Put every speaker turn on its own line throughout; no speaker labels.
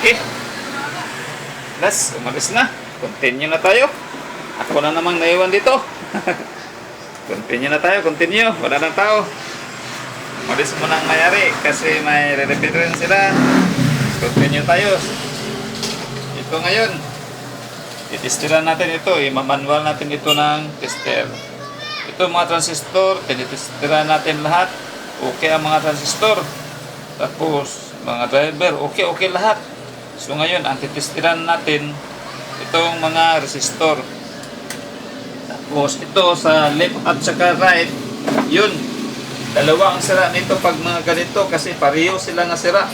Okay. Let's, umalis na. Continue na tayo. Ako na namang naiwan dito. continue na tayo, continue. Wala nang tao. Umalis mo nang mayari kasi may re-repeat rin sila. Continue tayo. Ito ngayon. Itestiran natin ito. Imamanual natin ito ng tester. Ito mga transistor. Tinitestiran natin lahat. Okay ang mga transistor. Tapos, mga driver, okay, okay lahat. So ngayon, ang titestiran natin itong mga resistor. Tapos ito sa left at saka right, yun. Dalawa ang sira nito pag mga ganito kasi pareho sila nga sira.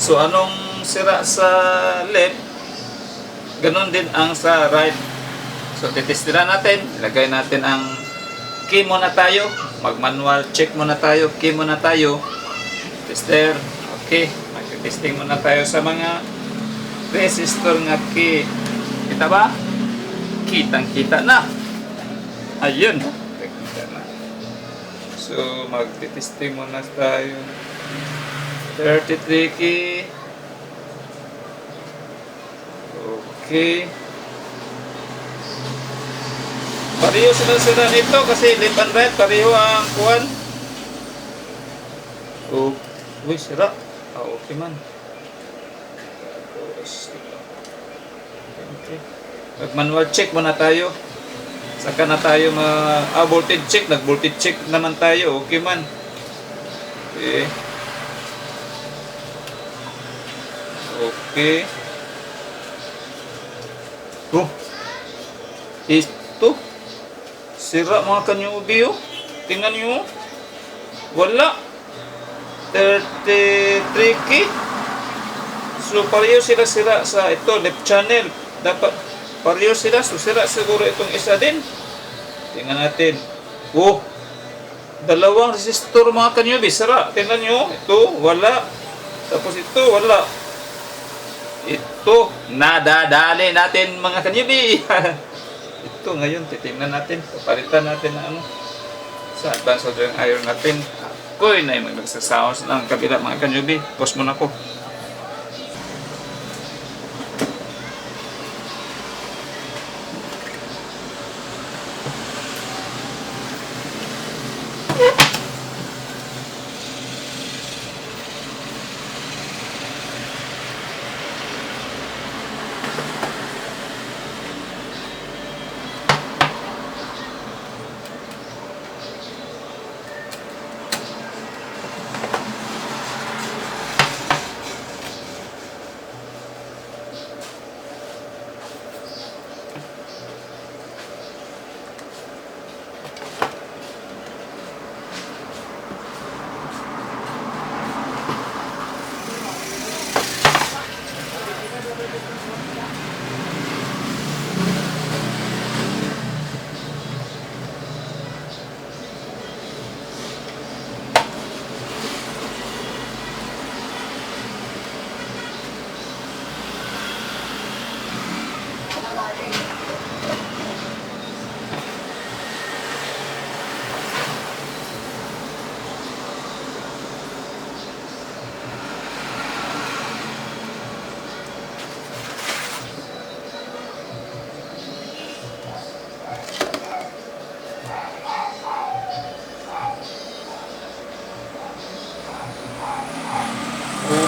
So anong sira sa left, ganun din ang sa right. So titestiran natin, ilagay natin ang key muna tayo. Mag-manual check muna tayo, key muna tayo. Tester, okay. Mag-testing muna tayo sa mga resistor nga key. Kita ba? Kitang kita na. Ayun. Kita na. So, mag-testing muna tayo. 33 key. Okay. Pareho sila nito kasi left and right, pareho ang kuwan. Oh, uy, sira. Ah, okay man. Ito. Okay. Mag-manual check muna tayo. Saka na tayo ma ah, voltage check, nag-voltage check naman tayo. Okay man. Okay. Okay. Oh. Ito. Sira mga kanyubi oh. Tingnan nyo. oh. Wala. 33 key. So pareho sila sira sa ito, left channel. Dapat pareho sila. So sira siguro itong isa din. Tingnan natin. Oh. Dalawang resistor mga kanyubi. Sira. Tingnan nyo. Ito, wala. Tapos ito, wala. Ito, nadadali natin mga kanyubi. ito ngayon, titingnan natin. Papalitan natin na ano sa advanced soldering iron natin. Ako'y na yung magsasawas ng kabila mga kanyubi. Post muna ko.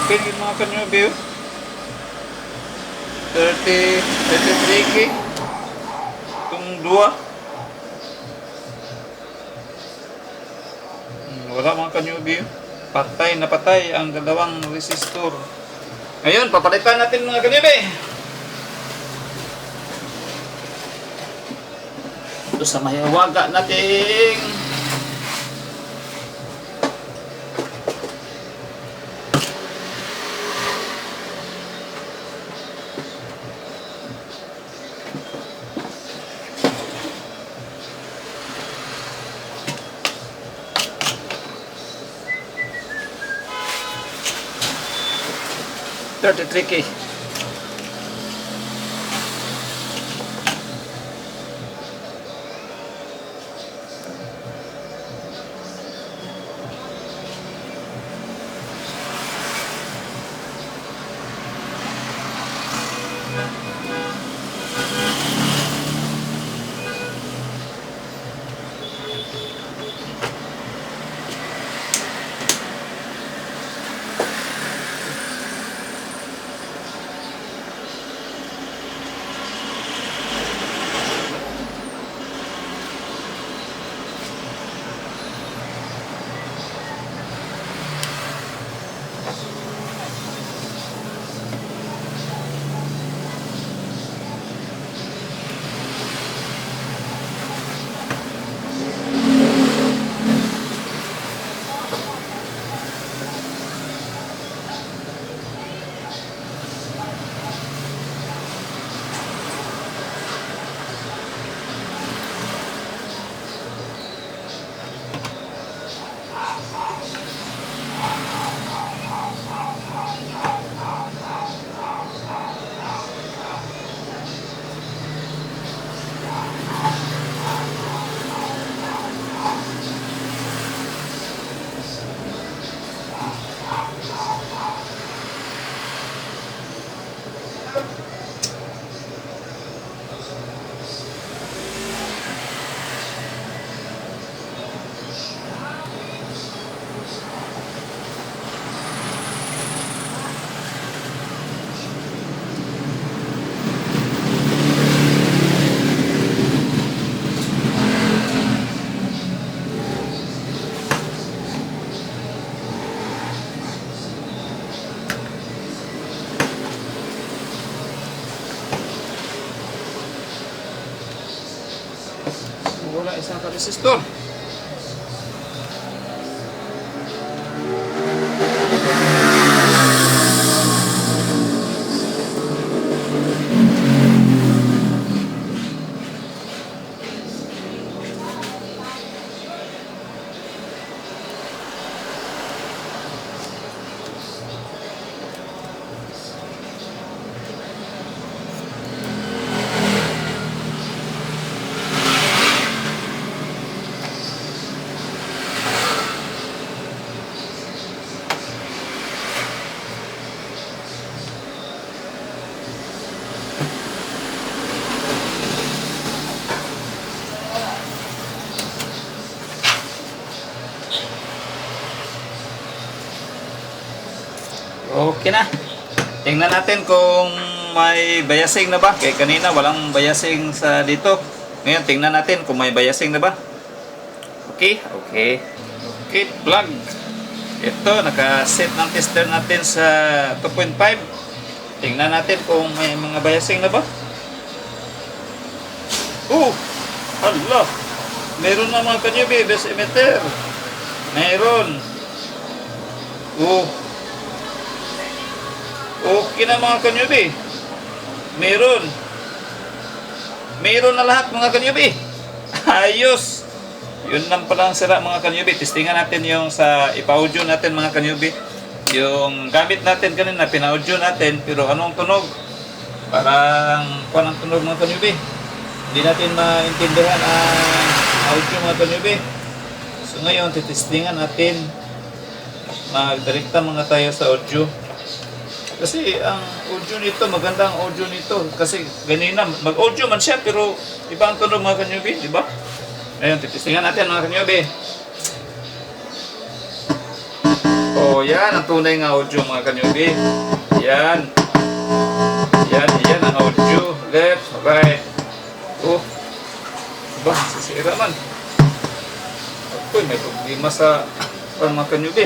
Okay yung mga kanyubi. oh. 30, 33 k. Itong dua. Hmm, Wala mga kanyubi. oh. Patay na patay ang dalawang resistor. Ngayon, papalitan natin mga kanyubi. Ito sa mahiwaga nating Gott, trick ich. Resistor. Okay na. Tingnan natin kung may biasing na ba. Kaya kanina walang biasing sa dito. Ngayon, tingnan natin kung may biasing na ba. Okay, okay. Okay, plug. Ito, naka-set ng tester natin sa 2.5. Tingnan natin kung may mga biasing na ba. Oh! Hala! Meron na mga kanyubi, best emitter. Meron. Oh, Okay na mga kanyubi. Meron. Meron na lahat mga kanyubi. Ayos. Yun lang pala ang sira mga kanyubi. Testingan natin yung sa ipa-audio natin mga kanyubi. Yung gamit natin kanina, pina-audio natin. Pero anong tunog? Parang kuan ang tunog mga kanyubi. Hindi natin maintindihan ang audio mga kanyubi. So ngayon, titestingan natin. Magdirekta mga tayo sa audio. Kasi ang audio nito, maganda ang audio nito. Kasi ganina, mag-audio man siya, pero iba ang tunog mga kanyubi, di ba? Ayun, titistingan natin mga kanyubi. Oh, yan ang tunay nga audio mga kanyubi. Yan. Yan, yan ang audio. Left, right. Oh. Ba, sisira man. Ako, may problema sa pang mga kanyubi.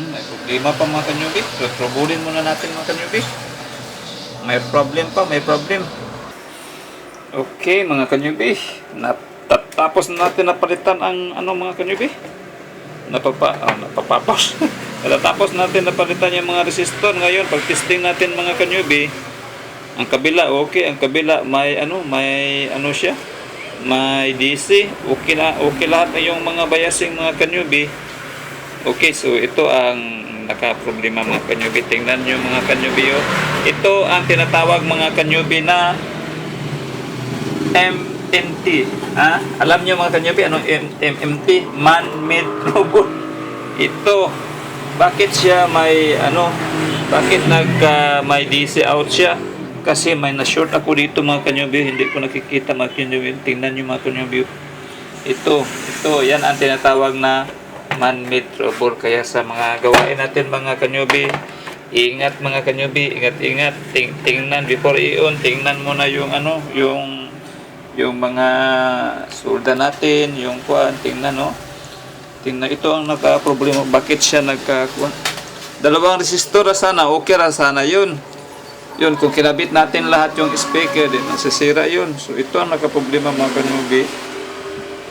Hmm, may problema pa mga kanyubi. So, troublin muna natin mga kanyubi. May problem pa, may problem. Okay mga kanyubi. Natapos na natin napalitan ang ano mga kanyubi. Napapa, ah, napapapos. Natapos natin napalitan yung mga resistor. Ngayon, pag testing natin mga kanyubi, ang kabila, okay. Ang kabila, may ano, may ano siya. May DC. Okay na, okay lahat na yung mga biasing mga kanyubi. Okay, so ito ang nakaproblema mga kanyubi. Tingnan nyo mga kanyubi. Oh. Ito ang tinatawag mga kanyubi na MMT. Ha? Alam nyo mga kanyubi, ano M- MMT? Man-made robot. Ito. Bakit siya may ano? Bakit nag ah, may DC out siya? Kasi may na-short ako dito mga kanyubi. Hindi ko nakikita mga kanyubi. Tingnan nyo mga kanyubi. Ito. Ito. Yan ang tinatawag na man-made trouble kaya sa mga gawain natin mga kanyubi ingat mga kanyubi ingat ingat. Ting tingnan before i-on tingnan muna yung ano yung yung mga solda natin yung kuan tingnan no? Tingnan ito ang naka problema bakit siya nagka kuan? Dalawang resistor sana okay ra sana yun. Yun kung kinabit natin lahat yung speaker din nasisira yun. So ito ang naka problema mga kanyubi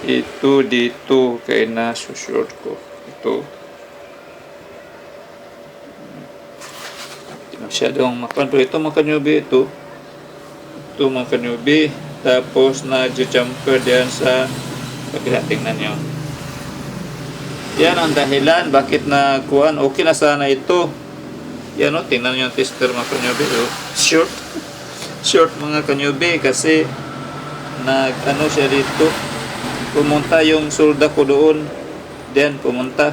ito dito kay na short ko ito masyadong makuan pero ito mga kanyubi ito dito mga kanyubi. Tapos nag-jumper diyan sa kabila. Tingnan nyo. Yan ang dahilan bakit na kuhan. Okay na sana ito. Yan o, tingnan nyo yung tester mga kanyubi. Oh. Short. Short mga kanyubi kasi nag ano siya dito. Pumunta yung solda ko doon. Diyan pumunta.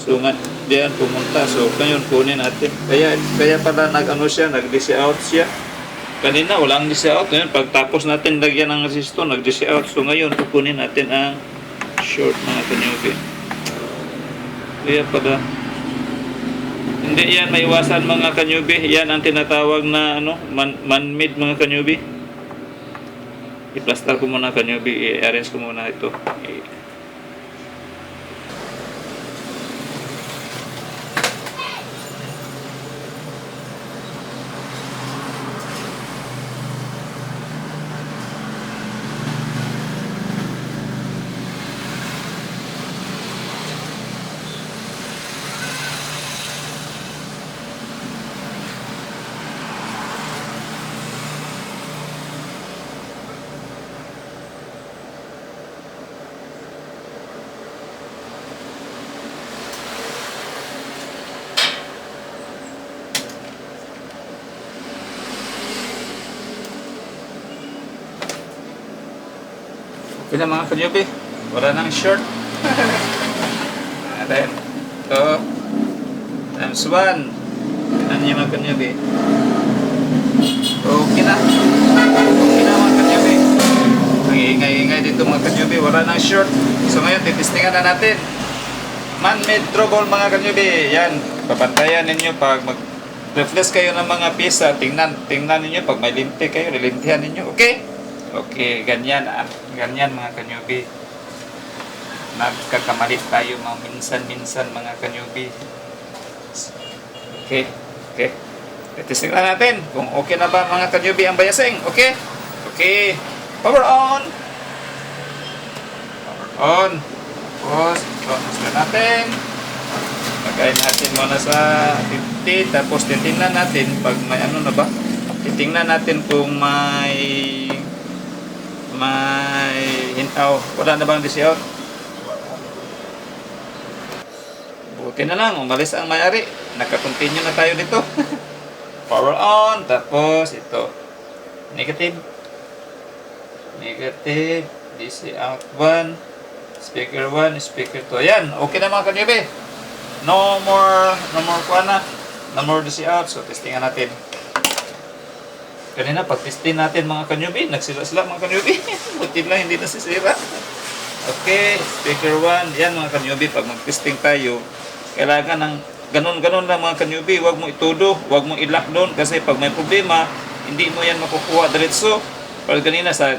So nga, diyan pumunta. So ngayon kunin natin. Kaya kaya pala nag ano siya, nag out siya. Kanina walang out. Ngayon pagtapos natin lagyan ng resistor, nag out. So ngayon kukunin natin ang short mga kanyubi. Kaya pala hindi yan maiwasan mga kanyubi. Yan ang tinatawag na ano, man, man-made mga kanyubi. I-plaster ko muna kanyubi. I-arrange ko muna ito. I- Na mga kanyubi. Wala nang short. Then, ito. Times 1. Tignan niyo mga kanyubi. Okay na. Okay na mga kanyubi. Ang ingay-ingay dito mga kanyubi. Wala nang short. So ngayon, titistingan na natin. Man-made trouble mga kanyubi. Yan. Papantayan ninyo pag mag refresh kayo ng mga pisa. Tingnan, tingnan ninyo pag may limpi kayo. Lilimpihan ninyo. Okay? Okay, ganyan ah. Ganyan mga kanyubi. Nagkakamali tayo mga minsan-minsan mga kanyubi. Okay, okay. Testing na natin kung okay na ba mga kanyubi ang bayasing. Okay? Okay. Power on! Power on. Tapos, bonus na natin. Lagay natin muna sa 50. Tapos titingnan natin pag may ano na ba. Titingnan natin kung may may hintaw. Wala na bang disyaw? Buti na lang, umalis ang may-ari. Naka-continue na tayo dito. Power on, tapos ito. Negative. Negative. DC out 1. Speaker 1, speaker 2. Ayan, okay na mga kanyebe. No more, no more kuha na. No more DC out. So, testingan natin. Kanina, pag-testing natin mga kanyubi, nagsila-sila mga kanyubi. Buti lang, hindi nasisira. Okay, speaker 1. Yan mga kanyubi, pag mag-testing tayo, kailangan ng ganun-ganun lang mga kanyubi. Huwag mo itudo, huwag mo i-lock down kasi pag may problema, hindi mo yan makukuha diretso. Pag kanina sa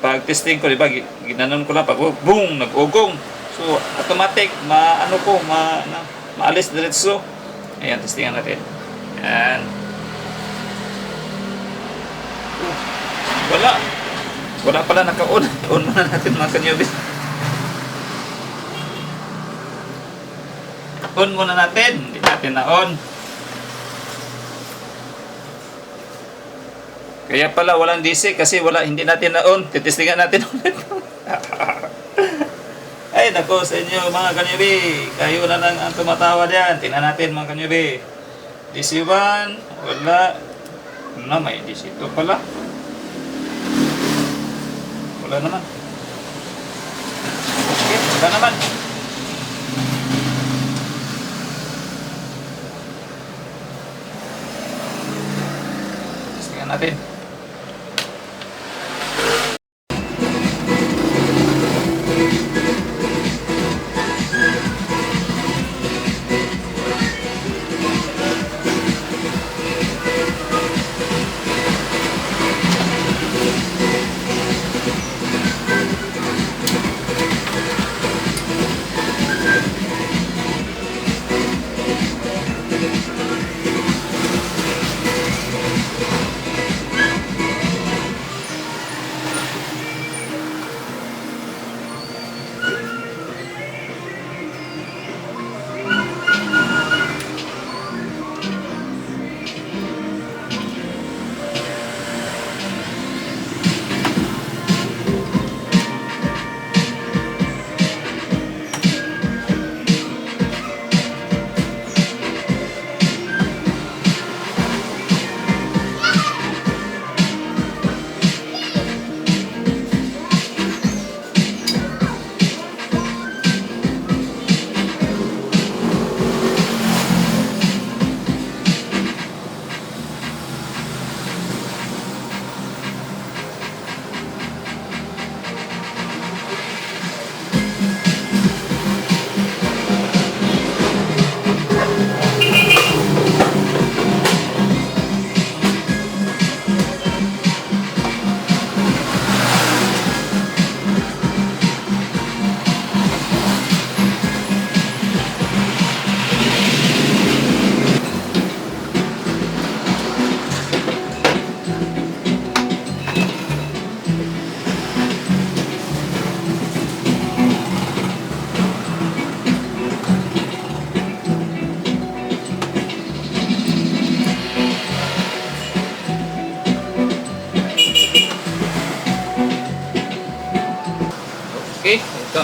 pag-testing ko, di ba, gi- ginanon ko lang, pag boom, nag-ugong. So, automatic, ma, ano ko, ma, na, maalis diretso. Ayan, testingan natin. Ayan. Wala. Wala pala naka-on. On muna natin mga kanyubi. On muna natin. Hindi natin na-on. Kaya pala walang DC kasi wala hindi natin na-on. Titistingan natin ulit. Ay, nako sa inyo mga kanyubi. Kayo na lang ang tumatawa diyan. Tingnan natin mga kanyubi. DC1, wala. Ano na, may DC2 pala. Wala naman. Okay, wala naman.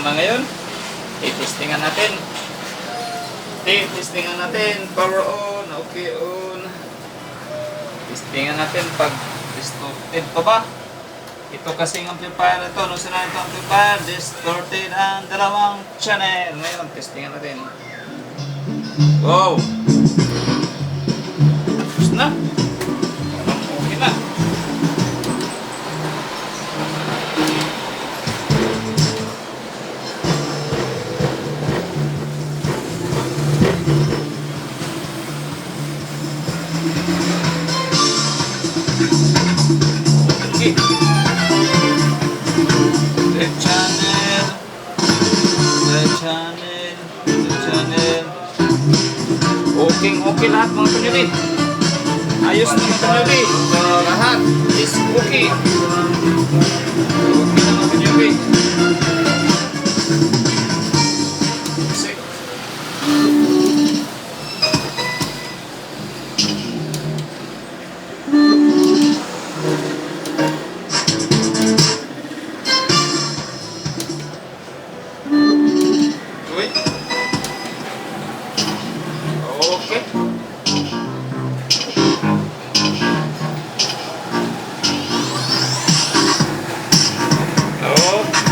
Na ngayon. I-testingan natin. I-testingan natin. Power on. Okay, on. Testingan natin pag distorted pa ba? Ito kasing amplifier na ito. Nung sinabi ito amplifier, distorted ang dalawang channel. Ngayon, testingan natin. Wow! Tapos na. Okay, okay lahat mga kanyuli. Ayos na mga kanyuli. Uh, lahat is okay. Okay na mga kanyuli.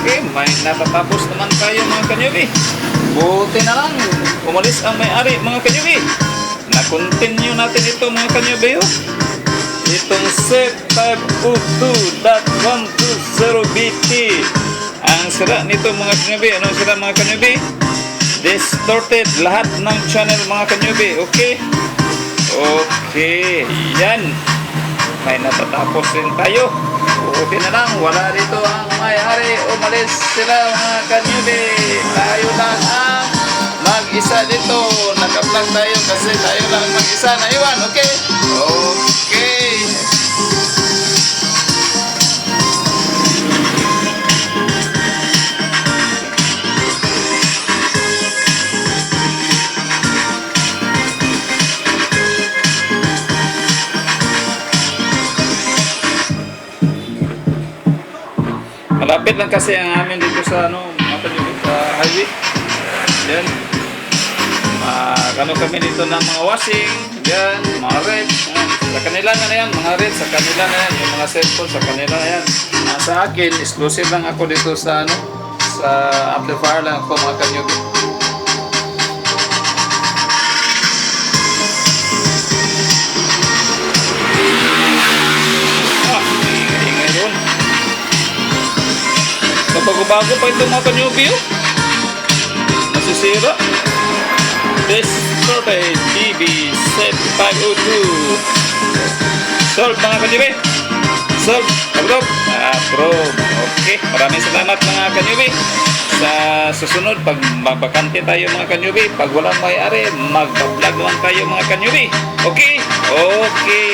Okay, may natatapos naman tayo mga kanyubi. Buti na lang, umalis ang may-ari mga kanyubi. Na-continue natin ito mga kanyubi. Oh. Itong set 502.120BT. Ang sira nito mga kanyubi. Anong sira mga kanyubi? Distorted lahat ng channel mga kanyubi. Okay? Okay. Yan. May natatapos din tayo. Okay na lang. Wala dito ang may-ari. Umalis sila mga kanyubi. Tayo lang ang mag-isa dito. Naka-vlog tayo kasi tayo lang mag-isa na iwan. Okay? Okay. Malapit lang kasi ang amin dito sa ano, mga kanyubi, sa highway. Yan. Ah, ano kami dito ng mga washing, yan, mga red. Yan. Sa kanila na na yan, mga red, sa kanila na yan, yung mga cellphone, sa kanila na yan. Sa akin, exclusive lang ako dito sa ano, sa amplifier lang ako mga kanyubi. Kabago-bago pa ito mga kanyubi, oh. Nasisira. Distorted TV set 502. Solve mga kanyubi. Solve. Approve. Approve. Okay. Maraming salamat mga kanyubi. Sa susunod, pag mabakante tayo mga kanyubi, pag walang may-ari, mag-vlog naman tayo mga kanyubi. Okay? Okay.